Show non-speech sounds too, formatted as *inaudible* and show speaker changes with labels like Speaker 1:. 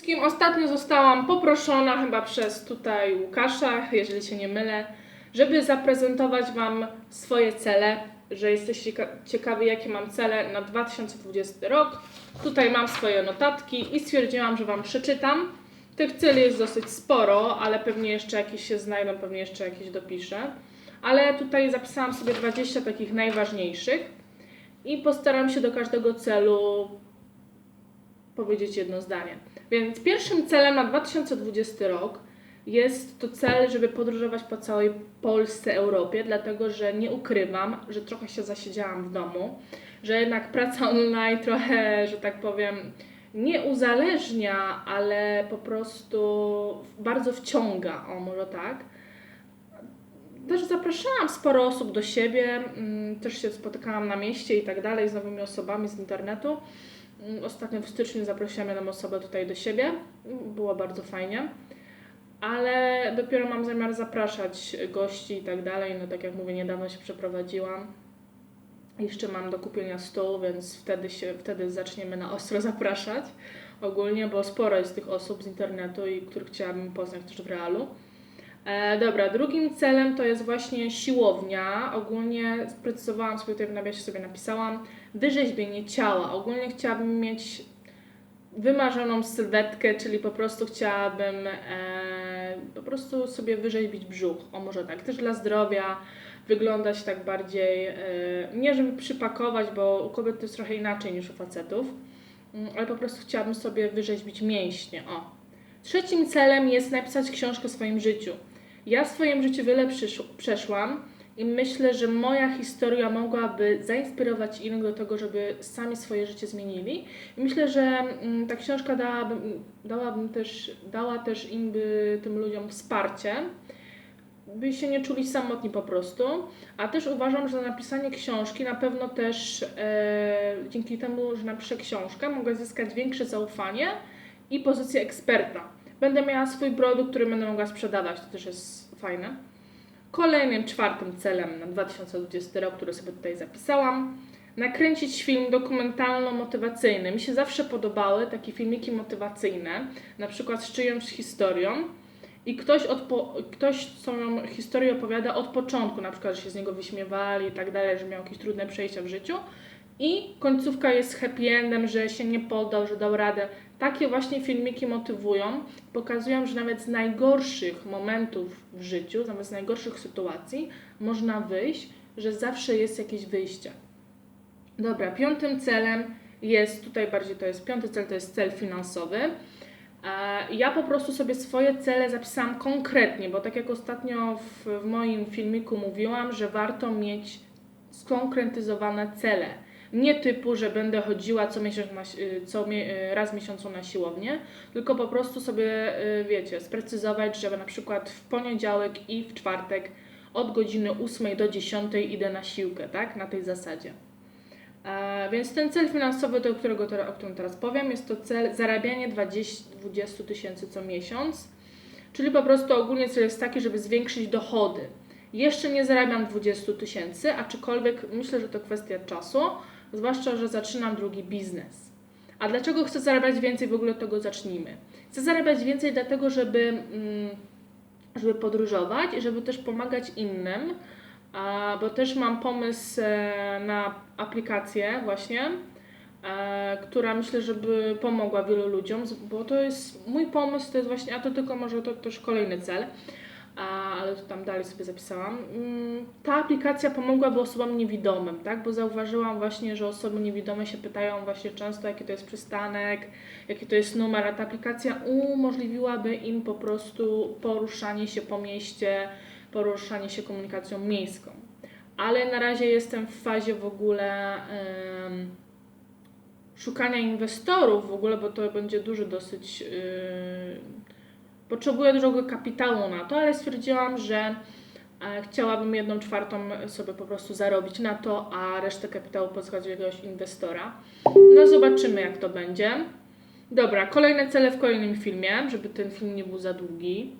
Speaker 1: Wszystkim ostatnio zostałam poproszona chyba przez tutaj Łukasza, jeżeli się nie mylę, żeby zaprezentować Wam swoje cele, że jesteście cieka- ciekawi jakie mam cele na 2020 rok. Tutaj mam swoje notatki i stwierdziłam, że Wam przeczytam. Tych celi jest dosyć sporo, ale pewnie jeszcze jakieś się znajdą, pewnie jeszcze jakieś dopiszę. Ale tutaj zapisałam sobie 20 takich najważniejszych i postaram się do każdego celu powiedzieć jedno zdanie. Więc pierwszym celem na 2020 rok jest to cel, żeby podróżować po całej Polsce, Europie, dlatego że nie ukrywam, że trochę się zasiedziałam w domu, że jednak praca online trochę, że tak powiem, nie uzależnia, ale po prostu bardzo wciąga, o może tak. Też zapraszałam sporo osób do siebie, mm, też się spotykałam na mieście i tak dalej z nowymi osobami z internetu. Mm, Ostatnio w styczniu zaprosiłam jedną osobę tutaj do siebie. Było bardzo fajnie. Ale dopiero mam zamiar zapraszać gości i tak dalej. No tak jak mówię, niedawno się przeprowadziłam. Jeszcze mam do kupienia stół, więc wtedy, się, wtedy zaczniemy na ostro *laughs* zapraszać ogólnie, bo sporo jest tych osób z internetu i których chciałabym poznać też w realu. E, dobra, drugim celem to jest właśnie siłownia. Ogólnie sprecyzowałam sobie tutaj w nawiasie sobie napisałam wyrzeźbienie ciała. Ogólnie chciałabym mieć wymarzoną sylwetkę, czyli po prostu chciałabym e, po prostu sobie wyrzeźbić brzuch. O może tak, też dla zdrowia, wyglądać tak bardziej, e, nie żeby przypakować, bo u kobiet to jest trochę inaczej niż u facetów, mm, ale po prostu chciałabym sobie wyrzeźbić mięśnie. O. Trzecim celem jest napisać książkę o swoim życiu. Ja w swoim życiu wiele przeszłam i myślę, że moja historia mogłaby zainspirować innych do tego, żeby sami swoje życie zmienili. I myślę, że mm, ta książka dałaby, dałabym też, dała też im, tym ludziom wsparcie, by się nie czuli samotni po prostu. A też uważam, że napisanie książki na pewno też e, dzięki temu, że napiszę książkę, mogę zyskać większe zaufanie i pozycję eksperta. Będę miała swój produkt, który będę mogła sprzedawać, to też jest fajne. Kolejnym, czwartym celem na 2020 rok, który sobie tutaj zapisałam, nakręcić film dokumentalno-motywacyjny. Mi się zawsze podobały takie filmiki motywacyjne, na przykład z czyjąś historią i ktoś, odpo- ktoś swoją historię opowiada od początku, na przykład, że się z niego wyśmiewali i tak dalej, że miał jakieś trudne przejścia w życiu i końcówka jest happy endem, że się nie poddał, że dał radę. Takie właśnie filmiki motywują, pokazują, że nawet z najgorszych momentów w życiu, nawet z najgorszych sytuacji można wyjść, że zawsze jest jakieś wyjście. Dobra, piątym celem jest, tutaj bardziej to jest, piąty cel to jest cel finansowy. Ja po prostu sobie swoje cele zapisałam konkretnie, bo tak jak ostatnio w, w moim filmiku mówiłam, że warto mieć skonkretyzowane cele. Nie typu, że będę chodziła co miesiąc na, y, co y, raz w miesiącu na siłownię, tylko po prostu sobie, y, wiecie, sprecyzować, że na przykład w poniedziałek i w czwartek od godziny 8 do 10 idę na siłkę, tak? Na tej zasadzie. E, więc ten cel finansowy, do którego teraz, o którym teraz powiem, jest to cel zarabianie 20 20 tysięcy co miesiąc, czyli po prostu ogólnie cel jest taki, żeby zwiększyć dochody. Jeszcze nie zarabiam 20 tysięcy, aczkolwiek myślę, że to kwestia czasu, zwłaszcza, że zaczynam drugi biznes. A dlaczego chcę zarabiać więcej? W ogóle od tego zacznijmy. Chcę zarabiać więcej dlatego, żeby, mm, żeby podróżować i żeby też pomagać innym, bo też mam pomysł e, na aplikację właśnie, e, która myślę, żeby pomogła wielu ludziom, bo to jest mój pomysł, to jest właśnie, a to tylko może to też kolejny cel, ale to tam dalej sobie zapisałam. Mm, Ta aplikacja pomogłaby osobom niewidomym, tak? Bo zauważyłam właśnie, że osoby niewidome się pytają właśnie często, jaki to jest przystanek, jaki to jest numer, a ta aplikacja umożliwiłaby im po prostu poruszanie się po mieście, poruszanie się komunikacją miejską. Ale na razie jestem w fazie w ogóle em, szukania inwestorów w ogóle, bo to będzie duży dosyć. Potrzebuję dużego kapitału na to, ale stwierdziłam, że e, chciałabym jedną czwartą sobie po prostu zarobić na to, a resztę kapitału pozyskać od jakiegoś inwestora. No zobaczymy jak to będzie. Dobra, kolejne cele w kolejnym filmie, żeby ten film nie był za długi.